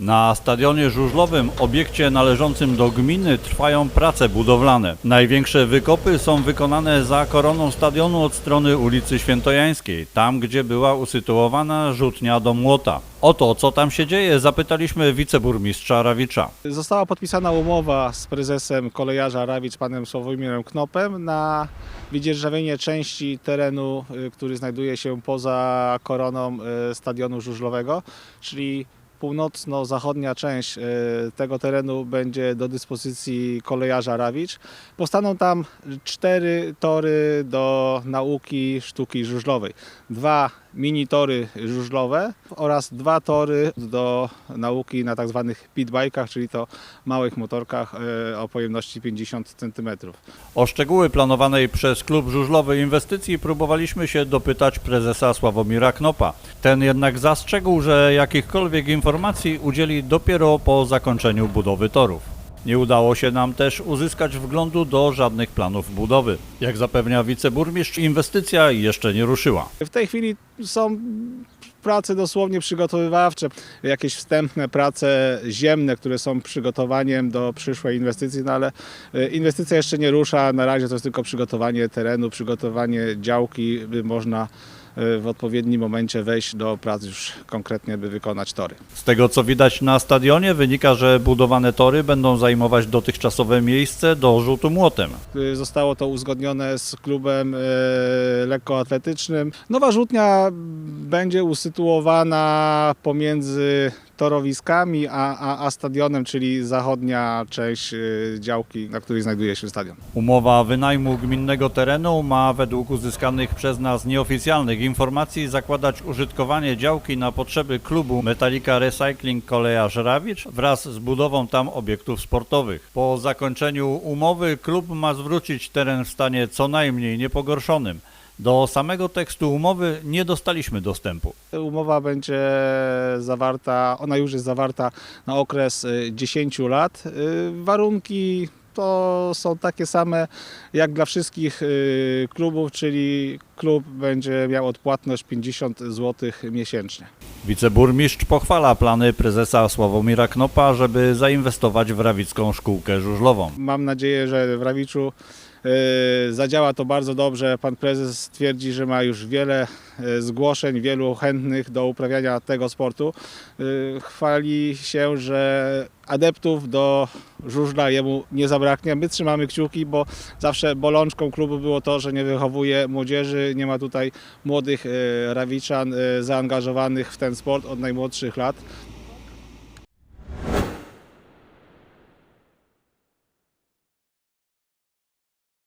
Na stadionie żużlowym, obiekcie należącym do gminy, trwają prace budowlane. Największe wykopy są wykonane za koroną stadionu od strony ulicy Świętojańskiej, tam gdzie była usytuowana rzutnia do młota. O to, co tam się dzieje, zapytaliśmy wiceburmistrza Rawicza. Została podpisana umowa z prezesem kolejarza Rawicz, panem Sławomirem Knopem na wydzierżawienie części terenu, y, który znajduje się poza koroną y, stadionu żużlowego, czyli północno-zachodnia część y, tego terenu będzie do dyspozycji kolejarza Rawicz. Powstaną tam cztery tory do nauki sztuki żużlowej. Dwa mini tory żużlowe oraz dwa tory do nauki na tak zwanych pitbike'ach, czyli to małych motorkach y, o pojemności 50 cm. O szczegóły planowanej przez klub żużlowy inwestycji próbowaliśmy się dopytać prezesa Sławomira Knopa. Ten jednak zastrzegł, że jakichkolwiek informacji udzieli dopiero po zakończeniu budowy torów. Nie udało się nam też uzyskać wglądu do żadnych planów budowy. Jak zapewnia wiceburmistrz, inwestycja jeszcze nie ruszyła. W tej chwili są prace dosłownie przygotowywawcze, jakieś wstępne prace ziemne, które są przygotowaniem do przyszłej inwestycji, no ale y, inwestycja jeszcze nie rusza, na razie to jest tylko przygotowanie terenu, przygotowanie działki, by można w odpowiednim momencie wejść do prac już konkretnie, by wykonać tory. Z tego co widać na stadionie wynika, że budowane tory będą zajmować dotychczasowe miejsce do rzutu młotem. Y, Zostało to uzgodnione z klubem y, lekkoatletycznym. Nowa rzutnia będzie usytuowana pomiędzy torowiskami a, a, a stadionem, czyli zachodnia część y, działki, na której znajduje się stadion. Umowa wynajmu gminnego terenu ma według uzyskanych przez nas nieoficjalnych informacji zakładać użytkowanie działki na potrzeby klubu Metallica Recycling Koleja Żerawicz wraz z budową tam obiektów sportowych. Po zakończeniu umowy klub ma zwrócić teren w stanie co najmniej niepogorszonym. Do samego tekstu umowy nie dostaliśmy dostępu. Umowa będzie zawarta, ona już jest zawarta na okres y, 10 lat. Y, Warunki to są takie same jak dla wszystkich y, klubów, czyli klub będzie miał odpłatność 50 zł miesięcznie. Wiceburmistrz pochwala plany prezesa Sławomira Knopa, żeby zainwestować w rawicką szkółkę żużlową. Mam nadzieję, że w Rawiczu y, zadziała to bardzo dobrze. Pan prezes twierdzi, że ma już wiele y, zgłoszeń, wielu chętnych do uprawiania tego sportu. Y, Chwali się, że adeptów do żużla jemu nie zabraknie. My trzymamy kciuki, bo zawsze bolączką klubu było to, że nie wychowuje młodzieży, nie ma tutaj młodych rawiczan zaangażowanych w ten sport od najmłodszych lat.